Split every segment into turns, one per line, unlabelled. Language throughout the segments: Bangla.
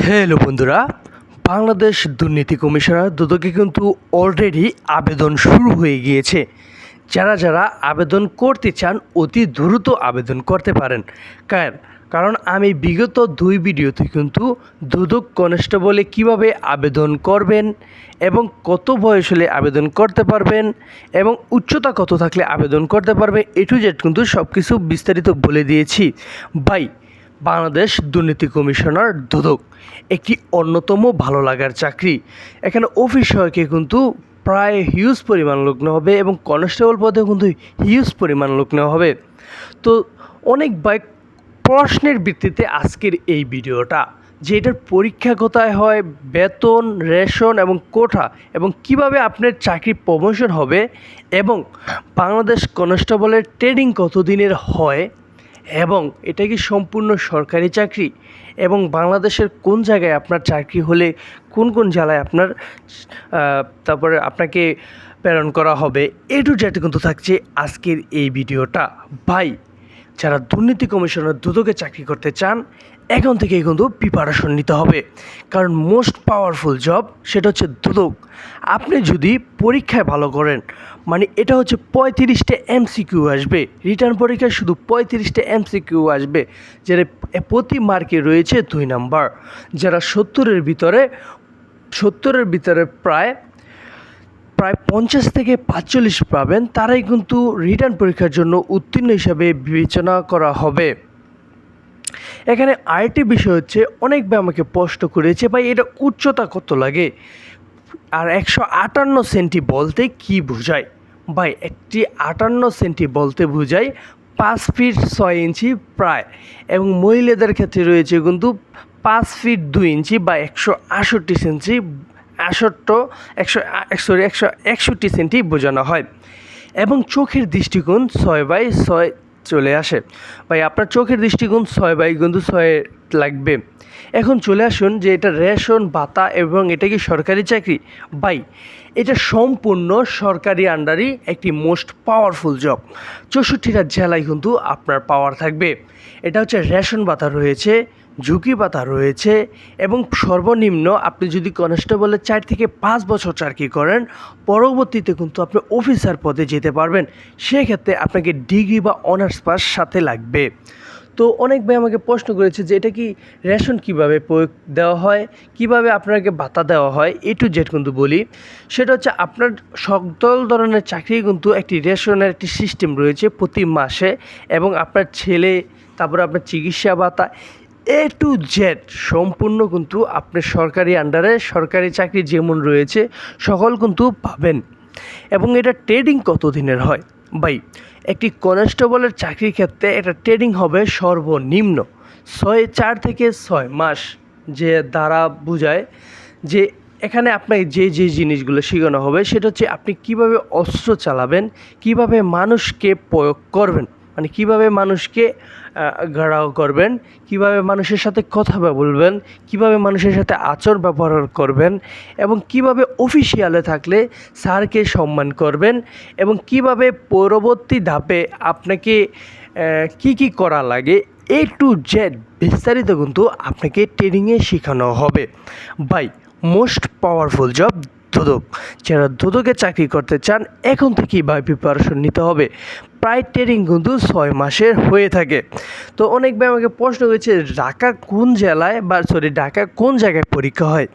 হ্যালো বন্ধুরা, বাংলাদেশ দুর্নীতি কমিশনার দুদকে কিন্তু অলরেডি আবেদন শুরু হয়ে গিয়েছে। যারা যারা আবেদন করতে চান, অতি দ্রুত আবেদন করতে পারেন। কারণ কারণ আমি বিগত দুই ভিডিওতে কিন্তু দুদক কনস্টেবলে কীভাবে আবেদন করবেন এবং কত বয়স হলে আবেদন করতে পারবেন এবং উচ্চতা কত থাকলে আবেদন করতে পারবে, এ টু জেড কিন্তু সব কিছু বিস্তারিত বলে দিয়েছি। বাই বাংলাদেশ দুর্নীতি কমিশনার দুদক। একটি অন্যতম ভালো লাগার চাকরি। এখানে অফিস সহায়কে কিন্তু প্রায় হিউজ পরিমাণ লোক নেওয়া হবে এবং কনস্টেবল পদেও কিন্তু হিউজ পরিমাণ লোক নেওয়া হবে। তো অনেক বাইক প্রশ্নের ভিত্তিতে আজকের এই ভিডিওটা, যে এটার পরীক্ষা কোথায় হয়, বেতন, রেশন এবং কোঠা এবং কীভাবে আপনার চাকরি প্রমোশন হবে এবং বাংলাদেশ কনস্টেবলের ট্রেনিং কতদিনের হয় এবং এটা কি সম্পূর্ণ সরকারি চাকরি? এবং বাংলাদেশের কোন জায়গায় আপনার চাকরি হলে কোন কোন জেলায় আপনার তারপরে আপনাকে প্রেরণ করা হবে? এ টু কিন্তু থাকছে আজকের এই ভিডিওটা। ভাই, যারা দুর্নীতি কমিশনের দুদকে চাকরি করতে চান এখন থেকেই কিন্তু প্রিপারেশন নিতে হবে। কারণ মোস্ট পাওয়ারফুল জব সেটা হচ্ছে দুদক আপনি যদি পরীক্ষায় ভালো করেন মানে এটা হচ্ছে পঁয়ত্রিশটা এমসিকিউ আসবে। রিটার্ন পরীক্ষায় শুধু পঁয়ত্রিশটা এমসিকিউ আসবে যেটা প্রতি মার্কে রয়েছে দুই নাম্বার যারা সত্তরের ভিতরে সত্তরের ভিতরে প্রায় প্রায় পঞ্চাশ থেকে পাঁচচল্লিশ পাবেন, তারাই কিন্তু রিটার্ন পরীক্ষার জন্য উত্তীর্ণ হিসাবে বিবেচনা করা হবে। এখানে আরেকটি বিষয় হচ্ছে অনেকবার আমাকে প্রশ্ন করেছে, ভাই, এটা উচ্চতা কত লাগে? আর একশো আটান্ন সেন্টি বলতে কি বোঝায়? ভাই, একটি আটান্ন সেন্টি বলতে বোঝায় পাঁচ ফিট ছয় ইঞ্চি প্রায়। এবং মহিলাদের ক্ষেত্রে রয়েছে কিন্তু পাঁচ ফিট দুই ইঞ্চি বা একশো আষট্টি সেন্টি আষট্ট একশো সরি, একশো একষট্টি সেন্টি বোঝানো হয়। এবং চোখের দৃষ্টিকোণ ছয় বাই ছয় চলে আসে। ভাই, আপনার চোখের দৃষ্টিকোণ ছয় বাই কিন্তু ছয় লাগবে। এখন চলে আসুন যে এটা রেশন, ভাতা এবং এটা কি সরকারি চাকরি? বাই এটা সম্পূর্ণ সরকারি আন্ডারই একটি মোস্ট পাওয়ারফুল জব। চৌষট্টিটা জেলায় কিন্তু আপনার পাওয়ার থাকবে। এটা হচ্ছে রেশন ভাতা রয়েছে। ঝুঁকি পাতা রয়েছে এবং সর্বনিম্ন আপনি যদি কনস্টেবলের চার থেকে পাঁচ বছর চাকরি করেন, পরবর্তীতে কিন্তু আপনি অফিসার পদে যেতে পারবেন। সেক্ষেত্রে আপনাকে ডিগ্রি বা অনার্স পাস সাথে লাগবে। তো অনেক ভাই আমাকে প্রশ্ন করেছে যে এটা কি রেশন কীভাবে প্রয়োগ দেওয়া হয়, কীভাবে আপনাকে ভাতা দেওয়া হয়, এ টু জেড কিন্তু বলি। সেটা হচ্ছে আপনার সকল ধরনের চাকরি কিন্তু একটি রেশনের একটি সিস্টেম রয়েছে প্রতি মাসে এবং আপনার ছেলে, তারপরে আপনার চিকিৎসা ভাতা এ টু জেড সম্পূর্ণ কিন্তু আপনি সরকারি আন্ডারে সরকারি চাকরি যেমন রয়েছে, সকল কিন্তু পাবেন। এবং এটা ট্রেডিং কত দিনের হয়? বাই একটি কনস্টেবলের চাকরির ক্ষেত্রে এটা ট্রেডিং হবে সর্বনিম্ন ছয়, চার থেকে ছয় মাস যে দ্বারা বোঝায় যে এখানে আপনাকে যে যে জিনিসগুলো শেখানো হবে, সেটা হচ্ছে আপনি কীভাবে অস্ত্র চালাবেন, কীভাবে মানুষকে প্রয়োগ করবেন মানে কীভাবে মানুষকে গাড়াও করবেন, কীভাবে মানুষের সাথে কথা বলবেন, কীভাবে মানুষের সাথে আচর ব্যবহার করবেন, এবং কীভাবে অফিসিয়ালে থাকলে স্যারকে সম্মান করবেন, এবং কীভাবে পরবর্তী ধাপে আপনাকে কি কি করা লাগে এ টু জেড বিস্তারিত কিন্তু আপনাকে ট্রেনিংয়ে শেখানো হবে। By most powerful job Dudok যারা দুদকে চাকরি করতে চান, এখন থেকেই ভাই প্রিপারেশন নিতে হবে। প্রায় ট্রেনিং কিন্তু ছয় মাসের হয়ে থাকে। তো অনেক ভাই আমাকে প্রশ্ন করেছে, ঢাকা কোন জেলায় বা সরি ঢাকা কোন জায়গায় পরীক্ষা হয়?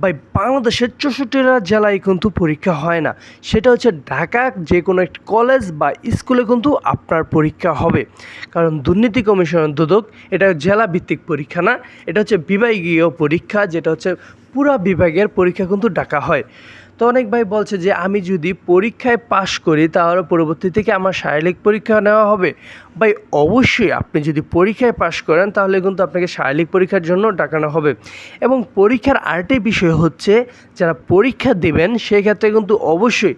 ভাই, বাংলাদেশের চৌষট্টিটা জেলায় কিন্তু পরীক্ষা হয় না। সেটা হচ্ছে ঢাকা যে কোনো একটি কলেজ বা স্কুলে কিন্তু আপনার পরীক্ষা হবে। কারণ দুর্নীতি কমিশন দুদক এটা জেলা ভিত্তিক পরীক্ষা না। এটা হচ্ছে বিভাগীয় পরীক্ষা, যেটা হচ্ছে পুরা বিভাগের পরীক্ষা কিন্তু ডাকা হয়। তো অনেক ভাই বলছে যে, আমি যদি পরীক্ষায় পাশ করি, তাহলে পরবর্তী থেকে আমার শারীরিক পরীক্ষা নেওয়া হবে। ভাই, অবশ্যই আপনি যদি পরীক্ষায় পাশ করেন, তাহলে কিন্তু আপনাকে শারীরিক পরীক্ষার জন্য ডাকানো হবে। এবং পরীক্ষার আরেকটি বিষয় হচ্ছে, যারা পরীক্ষা দেবেন, সেক্ষেত্রে কিন্তু অবশ্যই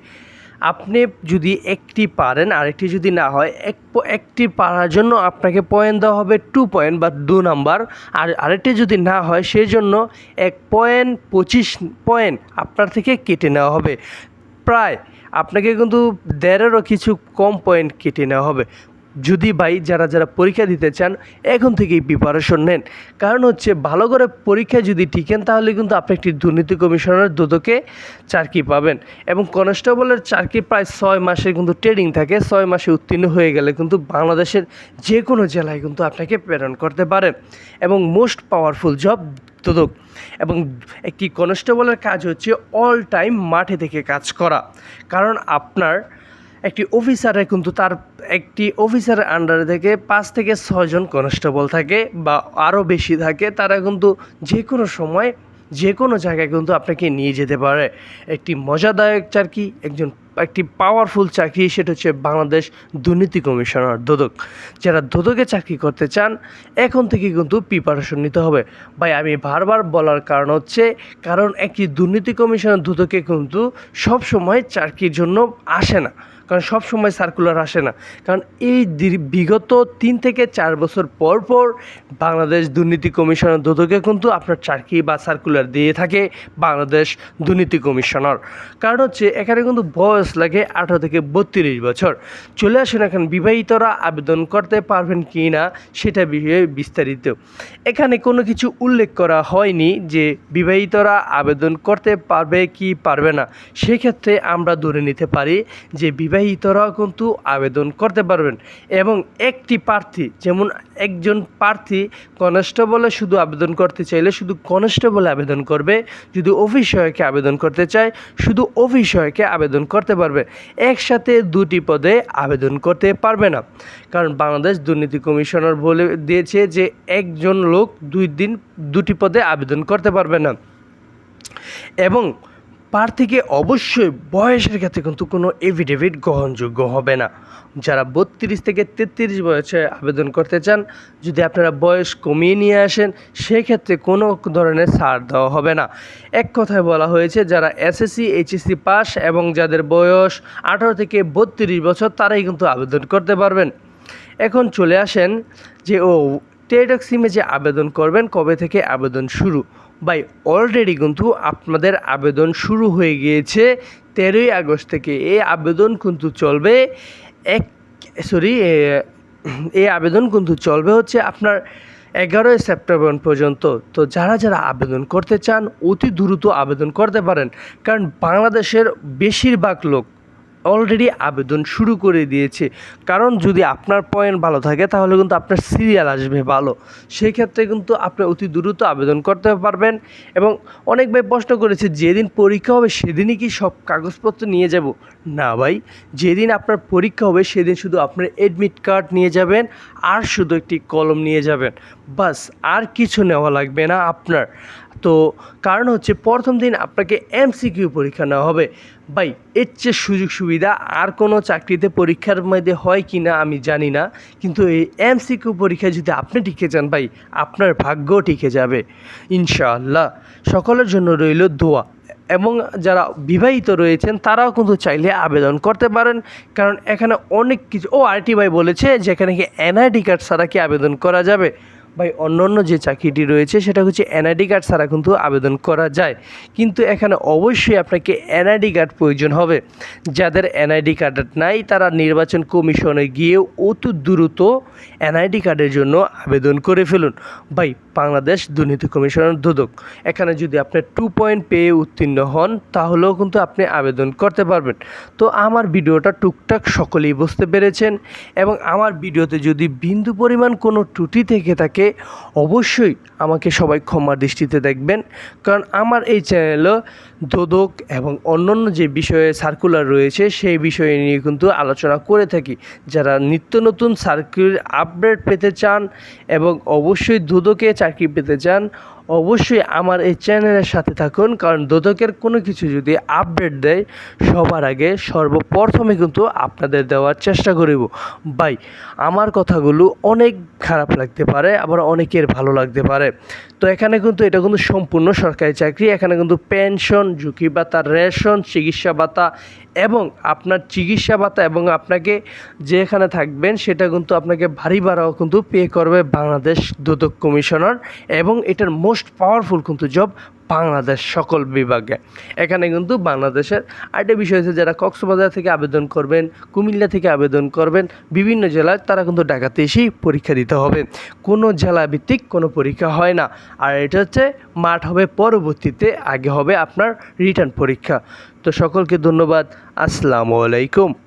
আপনি যদি একটি পারেন, আরেকটি যদি না হয়, এক একটি পারার জন্য আপনাকে পয়েন্ট দেওয়া হবে টু পয়েন্ট বা দু নাম্বার আর আরেকটি যদি না হয় সেই জন্য এক পয়েন্ট পঁচিশ পয়েন্ট আপনার থেকে কেটে নেওয়া হবে। প্রায়, আপনাকে কিন্তু দেড়েরও কিছু কম পয়েন্ট কেটে নেওয়া হবে। যদি ভাই যারা যারা পরীক্ষা দিতে চান, এখন থেকেই প্রিপারেশন নেন। কারণ হচ্ছে, ভালো করে পরীক্ষা যদি টিকেন তাহলে কিন্তু আপনি একটি দুর্নীতি কমিশনের দুদকে চাকরি পাবেন। এবং কনস্টেবলের চাকরি প্রায় ছয় মাসের কিন্তু ট্রেনিং থাকে। ছয় মাসে উত্তীর্ণ হয়ে গেলে কিন্তু বাংলাদেশের যে কোনো জেলায় কিন্তু আপনাকে প্রেরণ করতে পারে। এবং মোস্ট পাওয়ারফুল জব দুদক। এবং একটি কনস্টেবলের কাজ হচ্ছে অল টাইম মাঠে থেকে কাজ করা। কারণ আপনার একটি অফিসারে কিন্তু তার একটি অফিসারের আন্ডারে থেকে পাঁচ থেকে ছয়জন কনস্টেবল থাকে বা আরও বেশি থাকে। তারা কিন্তু যে কোনো সময় যে কোনো জায়গায় কিন্তু আপনাকে নিয়ে যেতে পারে। একটি মজাদায়ক চাকরি, একজন, একটি পাওয়ারফুল চাকরি, সেটা হচ্ছে বাংলাদেশ দুর্নীতি কমিশনার দুদক। যারা দুদকে চাকরি করতে চান, এখন থেকে কিন্তু প্রিপারেশন নিতে হবে। ভাই, আমি বারবার বলার কারণ হচ্ছে, কারণ একটি দুর্নীতি কমিশনার দুদকে কিন্তু সব সময় চাকরির জন্য আসে না। কারণ সব সময় সার্কুলার আসে না। কারণ এই বিগত তিন থেকে চার বছর পর পর বাংলাদেশ দুর্নীতি কমিশনার দুদকে কিন্তু আপনার চাকরি বা সার্কুলার দিয়ে থাকে বাংলাদেশ দুর্নীতি কমিশনার। কারণ হচ্ছে এখানে কিন্তু বয়স লাগে আঠারো থেকে বত্রিশ বছর। চলে আসুন এখন বিবাহিতরা আবেদন করতে পারবেন কি না সেটা বিষয়ে বিস্তারিত। এখানে কোনো কিছু উল্লেখ করা হয়নি যে বিবাহিতরা আবেদন করতে পারবে কি পারবে না। সেক্ষেত্রে আমরা ধরে নিতে পারি যে বিবাহিতরাও কিন্তু আবেদন করতে পারবেন। এবং একটি প্রার্থী, যেমন একজন প্রার্থী কনস্টেবলে শুধু আবেদন করতে চাইলে শুধু কনস্টেবলে আবেদন করবে, যদি অফিস সহায়কে আবেদন করতে চায়, শুধু অফিস সহায়কে আবেদন করতে পারবে। একসাথে দুটি পদে আবেদন করতে পারবে না। কারণ বাংলাদেশ দুর্নীতি কমিশনার বলে দিয়েছে যে একজন লোক দুই দিন দুটি পদে আবেদন করতে পারবে না। এবং প্রার্থীকে অবশ্যই বয়সের ক্ষেত্রে কিন্তু কোনো এভিডেভিট গ্রহণযোগ্য হবে না। যারা বত্রিশ থেকে তেত্রিশ বয়সে আবেদন করতে চান, যদি আপনারা বয়স কমিয়ে নিয়ে আসেন, সেক্ষেত্রে কোনো ধরনের ছাড় দেওয়া হবে না। এক কথায় বলা হয়েছে, যারা এসএসসি, এইচএসসি পাস এবং যাদের বয়স আঠারো থেকে বত্রিশ বছর, তারাই কিন্তু আবেদন করতে পারবেন। এখন চলে আসেন যে, ও টেডক সিমে যে আবেদন করবেন, কবে থেকে আবেদন শুরু? ভাই অলরেডি কিন্তু আপনাদের আবেদন শুরু হয়ে গিয়েছে তেরোই আগস্ট থেকে। এই আবেদন কিন্তু চলবে এক সরি এই আবেদন কিন্তু চলবে হচ্ছে আপনার এগারোই সেপ্টেম্বর পর্যন্ত। তো যারা যারা আবেদন করতে চান, অতি দ্রুত আবেদন করতে পারেন। কারণ বাংলাদেশের বেশিরভাগ লোক অলরেডি আবেদন শুরু করে দিয়েছে। কারণ যদি আপনার পয়েন্ট ভালো থাকে, তাহলে কিন্তু আপনার সিরিয়াল আসবে ভালো। সেই ক্ষেত্রে কিন্তু আপনি অতি দ্রুত আবেদন করতে পারবেন এবং অনেক ভাই প্রশ্ন করেছে, যেদিন পরীক্ষা হবে, সেদিনই কি সব কাগজপত্র নিয়ে যাব? না ভাই, যেদিন আপনার পরীক্ষা হবে সেদিন শুধু আপনার অ্যাডমিট কার্ড নিয়ে যাবেন আর শুধু একটি কলম নিয়ে যাবেন। বাস, আর কিছু নেওয়া লাগবে না আপনার। তো কারণ হচ্ছে প্রথম দিন আপনাকে এমসিকিউ পরীক্ষা নেওয়া হবে। ভাই, এর চেয়ে সুযোগ সুবিধা আর কোনো চাকরিতে পরীক্ষার মধ্যে হয় কি না আমি জানি না। কিন্তু এই এমসিকিউ পরীক্ষায় যদি আপনি টিকে যান ভাই, আপনার ভাগ্য টিকে যাবে। ইনশাআল্লাহ। সকলের জন্য রইল দোয়া। এবং যারা বিবাহিত রয়েছেন, তারাও কিন্তু চাইলে আবেদন করতে পারেন। কারণ এখানে অনেক কিছু ও আরটি ভাই বলেছে যে এখানে কি এনআইডি কার্ড ছাড়া কি আবেদন করা যাবে? ভাই অন্য অন্য যে চাকরিটি রয়েছে, সেটা হচ্ছে এনআইডি কার্ড ছাড়া কিন্তু আবেদন করা যায়। কিন্তু এখানে অবশ্যই আপনাকে এনআইডি কার্ড প্রয়োজন হবে। যাদের এনআইডি কার্ড নাই, তারা নির্বাচন কমিশনে গিয়ে অতি দ্রুত এনআইডি কার্ডের জন্য আবেদন করে ফেলুন। ভাই, বাংলাদেশ দুর্নীতি কমিশনের দুদক এখানে যদি আপনি টু পয়েন্ট পেয়ে উত্তীর্ণ হন, তাহলেও কিন্তু আপনি আবেদন করতে পারবেন। তো আমার ভিডিওটা টুকটাক সকলেই বুঝতে পেরেছেন এবং আমার ভিডিওতে যদি বিন্দু পরিমাণ কোনো ত্রুটি থেকে থাকে অবশ্যই আমাকে সবাই ক্ষমার দৃষ্টিতে দেখবেন। কারণ আমার এই চ্যানেলও দোদক এবং অন্যান্য যে বিষয়ে সার্কুলার রয়েছে, সেই বিষয়ে নিয়ে কিন্তু আলোচনা করে থাকি। যারা নিত্য নতুন সার্কুলার আপডেট পেতে চান এবং অবশ্যই দুদকে চাকরি পেতে চান অবশ্যই আমার এই চ্যানেলের সাথে থাকুন, কারণ দোদকের কোনো কিছু যদি আপডেট দেয়, সবার আগে সর্বপ্রথমে কিন্তু আপনাদের দেওয়ার চেষ্টা করিব। বাই আমার কথাগুলো অনেক খারাপ লাগতে পারে, আবার অনেকের ভালো লাগতে পারে। তো এখানে কিন্তু এটা কিন্তু সম্পূর্ণ সরকারি চাকরি। এখানে কিন্তু পেনশন ঝুঁকি ভাতা রেশন চিকিৎসা ভাতা এবং আপনার চিকিৎসা ভাতা এবং আপনাকে যেখানে থাকবেন সেটা কিন্তু আপনাকে ভারী ভাড়াও কিন্তু পে করবে বাংলাদেশ দুদক কমিশনার এবং এটার মোস্ট পাওয়ারফুল কিন্তু জব বাংলাদেশ সকল বিভাগে। এখানে কিন্তু বাংলাদেশের আরেকটা বিষয় হচ্ছে যারা কক্সবাজার থেকে আবেদন করবেন, কুমিল্লা থেকে আবেদন করবেন, বিভিন্ন জেলায় তারা কিন্তু ঢাকাতে এসেই পরীক্ষা দিতে হবে। কোনো জেলা ভিত্তিক কোনো পরীক্ষা হয় না। আর এটা হচ্ছে মাঠ হবে, পরবর্তীতে আগে হবে আপনার রিটার্ন পরীক্ষা। তো সকলকে ধন্যবাদ। আসসালামু আলাইকুম।